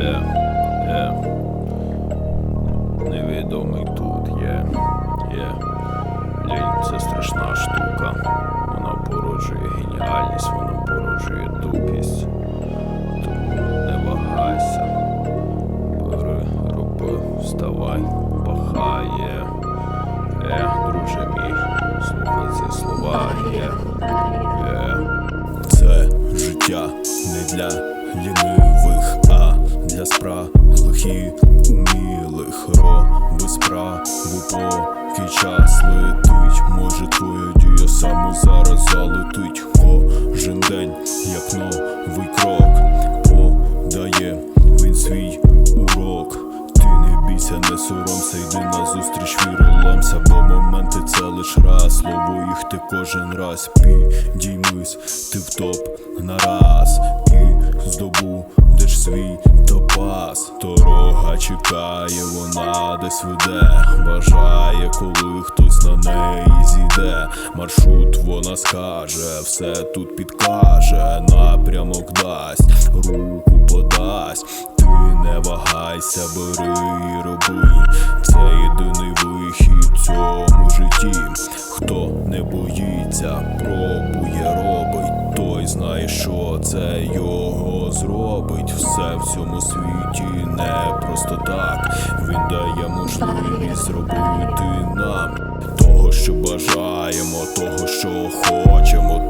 Є, є. Невідомий тут є. Є. Лінь це страшна штука. Вона породжує геніальність, вона породжує тупість. Тому не вагайся. Роби, вставай, пахає. Е, друже мій, слухай ці слова. Є. Є. Це життя не для лінивих, поки час летить. Може твоя дія саме зараз залетить. Кожен день, як новий крок, подає він свій урок. Ти не бійся, не соромся, йди на зустріч віроламся, слово їх ти кожен раз підіймись, ти в топ на раз і здобудеш свій топас. Дорога чекає, вона десь веде, бажає, коли хтось на неї зійде. Маршрут вона скаже, все тут підкаже, напрямок вагайся, бери і роби. Це єдиний вихід цьому житті. Хто не боїться, пробує, робить. Той знає, що це його зробить. Все в цьому світі не просто так. Він дає можливість зробити нам того, що бажаємо, того, що хочемо,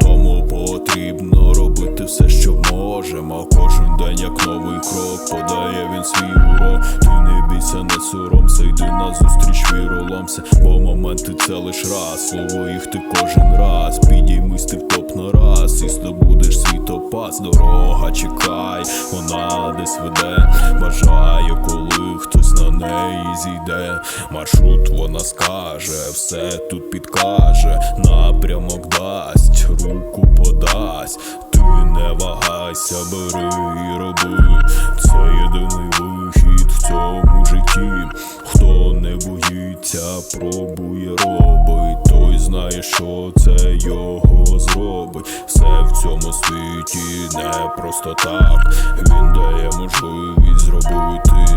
потрібно робити все, що можемо. Кожен день, як новий крок, подає він свій урок. Ти не бійся, не соромся, йди на зустріч віроломся, бо моменти це лиш раз. Слово їх ти кожен раз. Підіймись ти в топ на раз і здобудеш свій топаз. Дорога чекай, вона десь веде. Бажає, коли хтось на неї зійде. Маршрут вона скаже, все тут підкаже, напрямок дасть, руку подасть. Ти не вагайся, бери і роби. Це єдиний вихід в цьому житті. Хто не боїться, пробує, робить. Той знає, що це його зробить. Все в цьому світі не просто так. Він дає можливість зробити